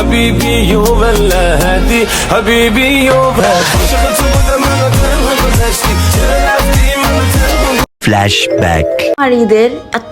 حبيبي يوم اللهدي حبيبي يوم شغلت بدا ما نتنهى Flashback. আর ঈদের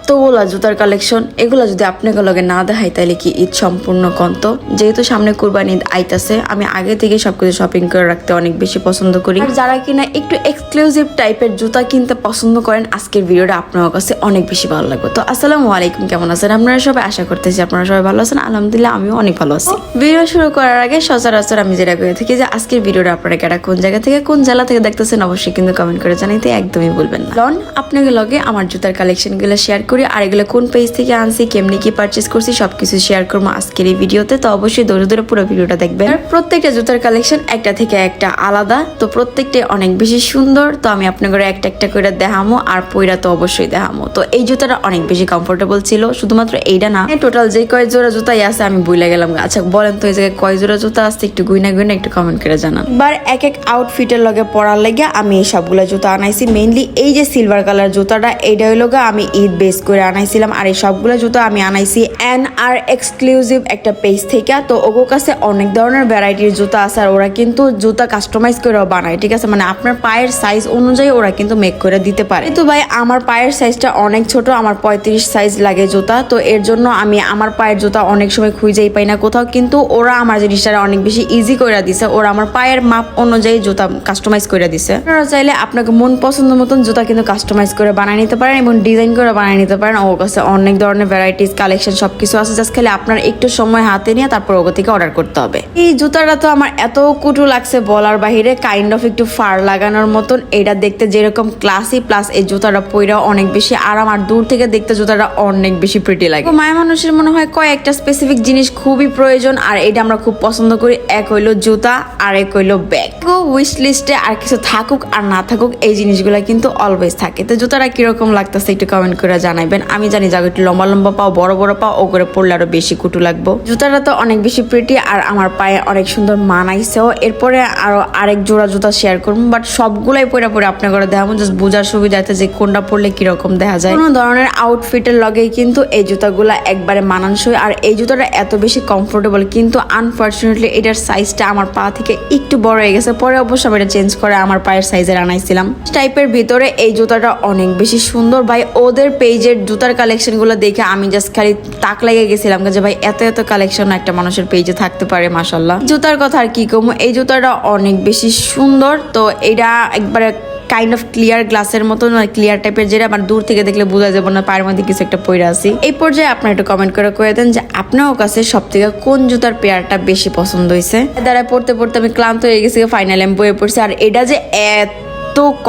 এতগুলা জুতার কালেকশন এগুলা যদি আপনাকে লগে না দেখাই তাহলে কি ঈদ সম্পূর্ণ কন্ত যেহেতু সামনে কুরবানি ঈদ আইতাছে, আমি আগে থেকে সবকিছু শপিং করে রাখতে অনেক বেশি পছন্দ করি। আর যারা কিনা একটু এক্সক্লুসিভ টাইপের জুতা কিনতে পছন্দ করেন, আজকের ভিডিওটা আপনার কাছে অনেক বেশি ভালো লাগবে। তো আসসালামু আলাইকুম, কেমন আছেন? আপনারা সবাই আশা করতেছি আপনারা সবাই ভালো আছেন। আলহামদুলিল্লাহ, আমিও অনেক ভালো আছি। ভিডিও শুরু করার আগে সচরাচর আমি যেটা করে থাকি যে, আজকের ভিডিওটা আপনারা কেটা কোন জায়গা থেকে কোন জেলা থেকে দেখতেছেন, অবশ্যই কিন্তু কমেন্ট করে জানাইতে একদমই বলবেন না। লন, আপনাকে লগে আমার জুতার কালেকশনগুলো শেয়ার করি। আর এগুলো কোন পেজ থেকে আনছি, কেমনি কি পারচেস করছি, সবকিছু শেয়ার করব আজকের এই ভিডিওতে। তো অবশ্যই ধরে ধরে পুরো ভিডিওটা দেখবেন। আর প্রত্যেকটা জুতার কালেকশন একটা থেকে একটা আলাদা। তো প্রত্যেকটাই অনেক বেশি সুন্দর। তো আমি আপনাদের একটা একটা করে দেখামো, আর পইরা তো অবশ্যই দেখামো। তো এই জুতাটা অনেক বেশি কমফোর্টেবল ছিল, শুধুমাত্র এইটা না। টোটাল যে কয় জোড়া জুতাই আছে, আমি বইলা গেলাম। আচ্ছা বলেন তো এই জায়গায় কয় জোড়া জুতা আছে, একটু গুইনা গুইনা একটু কমেন্ট করে জানান। এবার এক এক আউটফিটের লগে পরার লেগে আমি এই সবগুলো জুতা আনাইছি। মেইনলি এই যে সিলভার কালার জুতাটা, এইটা হইল আমি ঈদ বেস করে আনাইছিলাম। আর এই সবগুলো জুতো আমি আনাইছি এন আর এক্সক্লুসিভ একটা পেজ থেকে। তো ওগো কাছে অনেক ধরনের ভ্যারাইটির জুতা আছে আর ওরা কিন্তু জুতা কাস্টমাইজ করেও বানায়, ঠিক আছে? মানে আপনার পায়ের সাইজ অনুযায়ী ওরা কিন্তু মেক করে দিতে পারে। কিন্তু ভাই, আমার পায়ের সাইজটা অনেক ছোট, আমার পঁয়ত্রিশ সাইজ লাগে জুতা। তো এর জন্য আমি আমার পায়ের জুতা অনেক সময় খুঁজেই পাই না কোথাও। কিন্তু ওরা আমার জিনিসটা অনেক বেশি ইজি করে দিছে। ওরা আমার পায়ের মাপ অনুযায়ী জুতা কাস্টমাইজ করে দিছে। চাইলে আপনাকে মন পছন্দ মতন জুতা কিন্তু কাস্টমাইজ করে বানিয়ে নিতে পারেন এবং ডিজাইন করে বানিয়ে নিতে পারেন ওর কাছে অনেক ধরনের ভ্যারাইটিস কালেকশন সবকিছু আছে। জাস্ট খালি আপনার একটু সময় হাতে নিয়ে তারপর ওগো থেকে অর্ডার করতে হবে। এই জুতাটা তো আমার এত কুটু লাগছে বলার বাহিরে কাইন্ড অফ একটু ফার লাগানোর মতন। এটা দেখতে যেরকম ক্লাসি প্লাস এই জুতাটা পইরা অনেক বেশি আরাম, আর দূর থেকে দেখতে জুতাটা অনেক বেশি প্রিটি লাগে। মায়া মানুষের মনে হয় কয়েকটা স্পেসিফিক জিনিস খুবই প্রয়োজন, আর এটা আমরা খুব পছন্দ করি। এক হইল জুতা, আর এক হইল ব্যাগ উইশ লিস্টে আর কিছু থাকুক আর না থাকুক, এই জিনিসগুলো কিন্তু অলওয়েজ থাকে। তো জুতাটা কীরকম লাগতেছে একটু কমেন্ট করে জানাবেন আমি জানি যাকে একটু লম্বা লম্বা পাও, বড় বড় পাও, ও করে পড়লে আরও বেশি কুটু লাগবো। জুতাটা তো অনেক বেশি প্রিটি আর আমার পায়ে অনেক সুন্দর মানাইছেও এরপরে আরও আরেক জোড়া জুতা শেয়ার করব বাট সবগুলাই পরে পরে আপনার করে দেখাবো জাস্ট বোঝার সুবিধাতে যে কোনটা পরলে কীরকম দেখা যায়। কোনো ধরনের আউটফিটের লগেই কিন্তু এই জুতাগুলা একবারে মানানসই, আর এই জুতাটা এত বেশি কমফোর্টেবল কিন্তু আনফর্চুনেটলি এটার সাইজটা আমার পা থেকে একটু বড় হয়ে গেছে। পরে অবশ্য আমি এটা চেঞ্জ করে আমার পায়ের সাইজের আনাইছিলাম টাইপের ভিতরে এই জুতাটা অনেক বেশি সুন্দর। ভাই, ওদের পেজের জুতার কালেকশনগুলো দেখে আমি জাস্ট খালি তাক লাগিয়ে গেছিলাম যে ভাই এত এত কালেকশন একটা মানুষের পেজে থাকতে পারে মাসাল্লাহ জুতার কথা আর কি কম, এই জুতাটা অনেক বেশি সুন্দর, তো এটা একবারে কাইন্ড অফ ক্লিয়ার গ্লাসের মতো ক্লিয়ার টাইপের যেটা আমার দূর থেকে দেখলে বোঝা যাবে না, পায়ের মধ্যে কিছু একটা পইরা আছি। এই পর্যায়ে আপনার একটু কমেন্ট করে করে দেন যে আপনার কাছে সব থেকে কোন জুতার পেয়ারটা বেশি পছন্দ হয়েছে দ্বারা পড়তে পড়তে আমি ক্লান্ত হয়ে গেছি ফাইনাল আমি বয়ে পড়ছি, আর এটা যে এত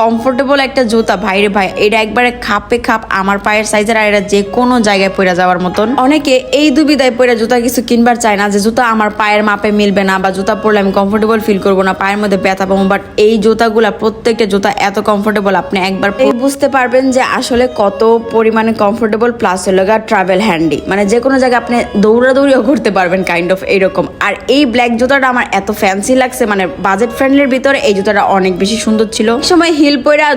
কমফোর্টেবল একটা জুতা, ভাইরে ভাই, এটা একবারে খাপে খাপ আমার পায়ের সাইজের আর এটা যে কোনো জায়গায় পরে যাওয়ার মতন। অনেকে এই দুবিধায় পরে জুতা কিছু কিনবার চায় না যে জুতা আমার পায়ের মাপে মিলবে না বা জুতা পরলে আমি কমফোর্টেবল ফিল করব না, পায়ের মধ্যে ব্যথা পাবো বাট এই জুতাগুলা, প্রত্যেকটা জুতা এত কমফোর্টেবল আপনি একবার বুঝতে পারবেন যে আসলে কত পরিমাণে কমফোর্টেবল প্লাস হলো গা ট্রাভেল হ্যান্ডি মানে যে কোনো জায়গায় আপনি দৌড়াদৌড়িও করতে পারবেন কাইন্ড অফ এইরকম আর এই ব্ল্যাক জুতাটা আমার এত ফ্যান্সি লাগছে মানে বাজেট ফ্রেন্ডলির ভিতরে এই জুতাটা অনেক বেশি সুন্দর ছিল। সময় হিল পইরা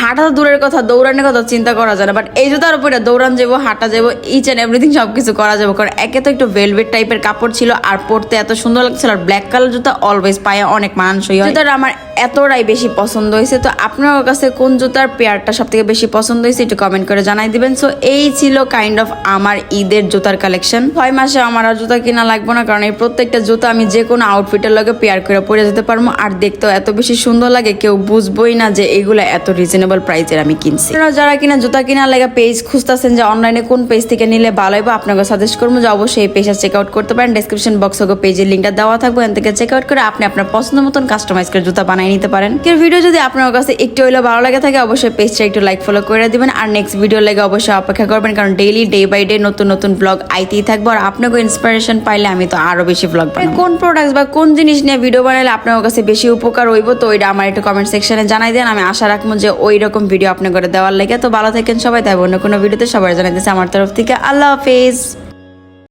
হাঁটা দূরের কথা, দৌড়ানোর কথা চিন্তা করা যায় না বাট এই জুতার উপরে দৌড়ান যাব, হাঁটা যাব ইচ অ্যান্ড এভরিথিং সব কিছু করা যাব, কারণ একে তো একটু ভেলভেট টাইপের কাপড় ছিল আর পরতে এত সুন্দর লাগছিল, আর ব্ল্যাক কালার জুতা অলওয়েজ পায়ে অনেক মানানসই হয়। জুতাটা আমার এতটাই বেশি পছন্দ হয়েছে। তো আপনার কাছে কোন জুতার পেয়ারটা সব থেকে বেশি পছন্দ হয়েছে একটু কমেন্ট করে জানাই দিবেন। সো এই ছিল কাইন্ড অফ আমার ঈদের জুতার কালেকশন ছয় মাসে আমার আর জুতা কিনা লাগবে না, কারণ এই প্রত্যেকটা জুতা আমি যে কোনো আউটফিটের লগে পেয়ার করে পরে যেতে পারব। আর দেখতেও এত বেশি সুন্দর লাগে, কেউ বুঝবোই না যে এগুলো এত রিজনেবল প্রাইসের আমি কিনছি। যারা কিনা জুতা কিনা লাগে পেজ খুঁজতেছেন, যে অনলাইনে কোন পেজ থেকে নিলে ভালো হবে আপনাকে সাজেস্ট করব যে অবশ্যই এই পেজটা চেক আউট করতে পারেন। ডিসক্রিপশন বক্স পেজের লিঙ্কটা দেওয়া থাকবে এখান থেকে চেক আউট করে আপনি আপনার পছন্দ মতন কাস্টমাইজ করে জুতা বানিয়ে নিতে পারেন। কেউ ভিডিও যদি আপনার কাছে একটু হইলেও ভালো লাগে থাকে, অবশ্যই পেজটা একটু লাইক ফলো করে দিবেন। আর নেক্সট ভিডিও লেগে অবশ্যই অপেক্ষা করবেন, কারণ ডেইলি ডে বাই ডে নতুন নতুন ব্লগ আইতেই থাকব। আর আপনাকে ইন্সপিরেশন পাইলে আমি তো আরও বেশি ব্লগ কোন প্রোডাক্ট বা কোন জিনিস নিয়ে ভিডিও বানালে আপনার কাছে বেশি উপকার হইব, তো ওইটা আমার একটু কমেন্ট সেকশনে জানাই দেন। আমি আশা রাখব যে ওই রকম ভিডিও করে দেওয়ার লেগে। তো ভালো থাকেন সবাই তাই অন্য কোনো ভিডিওতে সবাই দিচ্ছে আমার তরফ থেকে। আল্লাহ হাফেজ।